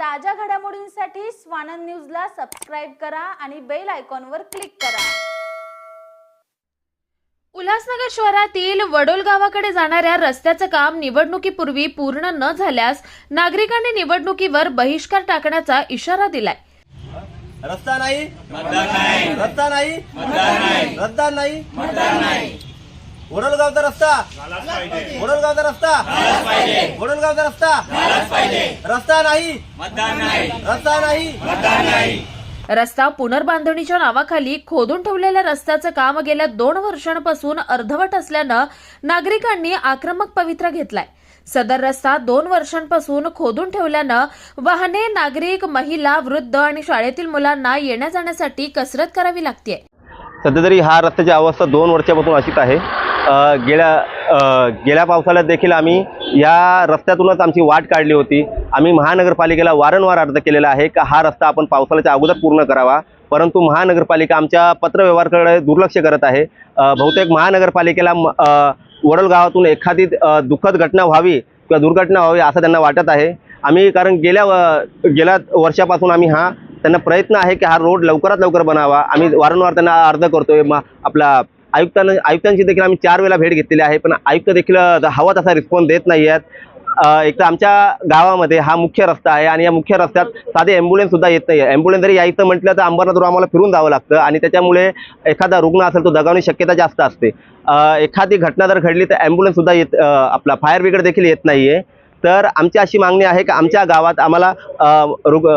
ताज्या घडामोडींसाठी स्वानंद न्यूजला सबस्क्राईब करा आणि बेल आयकॉनवर क्लिक करा. उल्हासनगर शहरातील वडोल गावाकडे जाणाऱ्या रस्त्याचं काम निवडणुकीपूर्वी पूर्ण न झाल्यास नागरिकांनी निवडणुकीवर बहिष्कार टाकण्याचा इशारा दिलाय. रस्ता नाही रस्ता नाही रस्ता नाही. वडोलगावचा रस्ता. वडोलगावचा रस्ता. वडोलगावचा रस्ता. रस्ता नाही. रस्ता नाही. रस्ता पुनर्बांधणीच्या नावाखाली खोदून ठेवलेल्या रस्त्याचं काम गेल्या दोन वर्षांपासून अर्धवट असल्यानं नागरिकांनी आक्रमक पवित्रा घेतलाय. सदर रस्ता दोन वर्षांपासून खोदून ठेवल्यानं वाहने नागरिक महिला वृद्ध आणि शाळेतील मुलांना येण्या जाण्यासाठी कसरत करावी लागते सध्या तरी हा रस्त्याची अवस्था दोन वर्षापासून अशीच आहे. गेल्या गेल्या पावसाळ्यात देखील आम्ही या रस्त्यातूनच आमची वाट काढली होती. आम्ही महानगरपालिकेला वारंवार अर्ज केलेला आहे का हा रस्ता आपण पावसाळ्याच्या अगोदर पूर्ण करावा. परंतु महानगरपालिका आमच्या पत्रव्यवहाराकडे दुर्लक्ष करत आहे. बहुतेक महानगरपालिकेला म- गावातून एखादी दुःखद घटना व्हावी किंवा दुर्घटना व्हावी असं त्यांना वाटत आहे. आम्ही कारण गेल्या व- गेल्या वर्षापासून आम्ही हा त्यांना प्रयत्न आहे की हा रोड लवकरात लवकर बनावा. आम्ही वारंवार त्यांना अर्ज करतोय. मग आपला आयुक्तांना आयुक्तांची देखील आम्ही चार वेळा भेट घेतलेली आहे पण आयुक्त देखील हवा तसा रिस्पॉन्स देत नाही आहेत. एक तर आमच्या गावामध्ये हा मुख्य रस्ता आहे आणि या मुख्य रस्त्यात साधे ॲम्ब्युलन्स सुद्धा येत नाही आहे. ॲम्ब्युलन्स जरी यायचं म्हटलं तर अंबरनाथवर आम्हाला फिरून जावं लागतं आणि त्याच्यामुळे एखादा रुग्ण असेल तो दगावण्याची शक्यता जास्त असते. एखादी घटना जर घडली तर ॲम्ब्युलन्ससुद्धा येत आपला फायर ब्रिगेड देखील येत नाही आहे तर आमची अशी मागणी आहे की आमच्या गावात आम्हाला रुग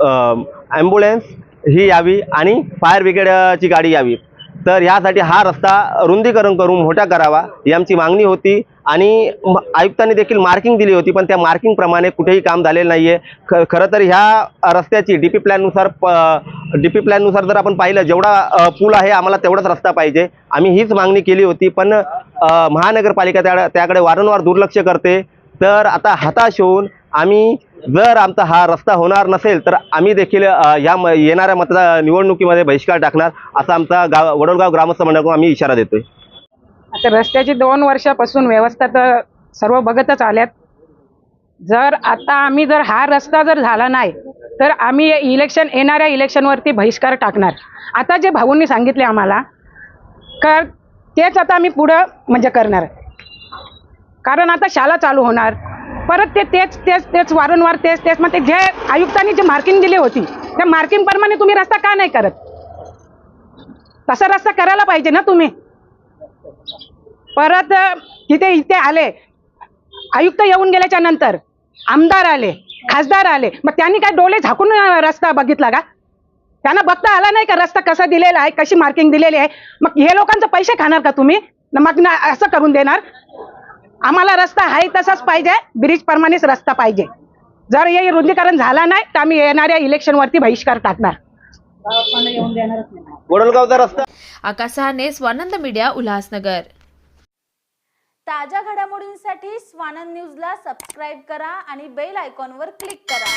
ॲम्ब्युलन्स ही यावी आणि फायर ब्रिगेडची गाडी यावी. तर यासाठी हा रस्ता रुंदीकरण करून मोठा करावा ही आमची मागणी होती. आणि आयुक्तांनी देखील मार्किंग दिली होती पण त्या मार्किंगप्रमाणे कुठेही काम झालेलं नाही आहे ख खरं तर ह्या रस्त्याची डी पी प्लॅननुसार प डी पी प्लॅननुसार जर आपण पाहिलं जेवढा पूल आहे आम्हाला तेवढाच रस्ता पाहिजे. आम्ही हीच मागणी केली होती पण महानगरपालिका त्या त्याकडे वारंवार दुर्लक्ष करते. तर आता हताश होऊन आम्ही जर आमचा हा रस्ता होणार नसेल तर आम्ही देखील या म- येणाऱ्या मतदा निवडणुकीमध्ये बहिष्कार टाकणार असा आमचा गाव वडोलगाव ग्रामस्थ मंडळाकडून आम्ही इशारा देतोय. आता रस्त्याची दोन वर्षापासून व्यवस्था तर सर्व बघतच आल्यात. जर आता आम्ही जर हा रस्ता जर झाला नाही तर आम्ही इलेक्शन येणाऱ्या इलेक्शनवरती बहिष्कार टाकणार. आता जे भाऊंनी सांगितले आम्हाला तर तेच आता आम्ही पुढं म्हणजे करणार. कारण आता शाळा चालू होणार. परत ते तेच तेच तेच वारंवार तेच तेच. मग ते जे आयुक्तांनी जे मार्किंग दिली होती त्या मार्किंग प्रमाणे तुम्ही रस्ता का नाही करत? तसा रस्ता करायला पाहिजे ना तुम्ही? परत इथे तिथे इथे आले. आयुक्त येऊन गेल्याच्यानंतर आमदार आले खासदार आले. मग त्यांनी काय डोळे झाकून रस्ता बघितला का? त्यांना बघता आला नाही का रस्ता कसा दिलेला आहे कशी मार्किंग दिलेली आहे? मग हे लोकांचे पैसे खाणार का तुम्ही? मग ना असं करून देणार? आम्हाला रस्ता आहे तसाच पाहिजे ब्रिज प्रमाणेच रस्ता पाहिजे. जर हे रुंदीकरण झाला नाही तर आम्ही येणाऱ्या इलेक्शनवरती बहिष्कार टाकणार. वडोलगावचा रस्ता. आकाश सहाने स्वानंद मीडिया उल्हासनगर. ताज्या घडामोडींसाठी स्वानंद न्यूजला सबस्क्राईब करा आणि बेल आयकॉनवर क्लिक करा.